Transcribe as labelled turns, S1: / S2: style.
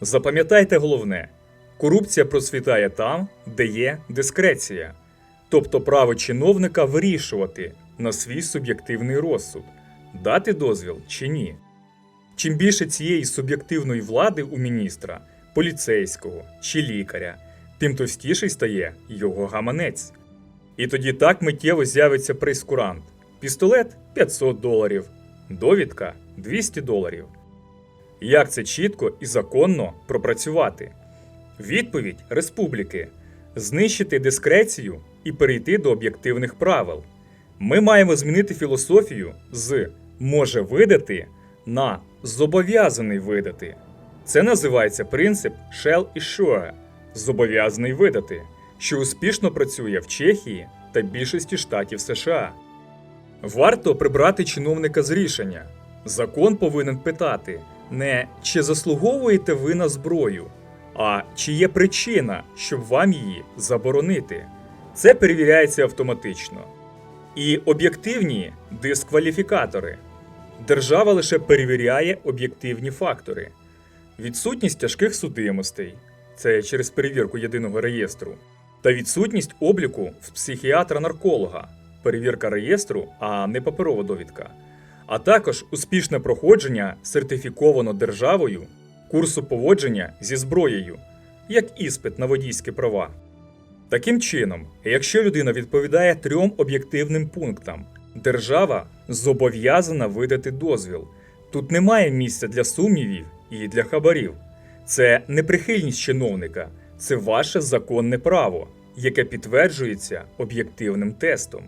S1: Запам'ятайте головне: корупція процвітає там, де є дискреція, тобто право чиновника вирішувати на свій суб'єктивний розсуд, дати дозвіл чи ні. Чим більше цієї суб'єктивної влади у міністра, поліцейського чи лікаря, тим товстіший стає його гаманець. І тоді так миттєво з'явиться прейскурант. Пістолет 500 доларів, довідка 200 доларів. Як це чітко і законно пропрацювати? Відповідь республіки знищити дискрецію і перейти до об'єктивних правил. Ми маємо змінити філософію з може видати на зобов'язаний видати. Це називається принцип shall і sure зобов'язаний видати, що успішно працює в Чехії та більшості штатів США. Варто прибрати чиновника з рішення. Закон повинен питати не чи заслуговуєте ви на зброю, а чи є причина, щоб вам її заборонити. Це перевіряється автоматично. І об'єктивні дискваліфікатори. Держава лише перевіряє об'єктивні фактори. Відсутність тяжких судимостей це через перевірку єдиного реєстру, та відсутність обліку в психіатра-нарколога, перевірка реєстру, а не паперова довідка, а також успішне проходження сертифіковано державою курсу поводження зі зброєю, як іспит на водійські права. Таким чином, якщо людина відповідає трьом об'єктивним пунктам, держава зобов'язана видати дозвіл. Тут немає місця для сумнівів і для хабарів. Це не прихильність чиновника, це ваше законне право, яке підтверджується об'єктивним тестом.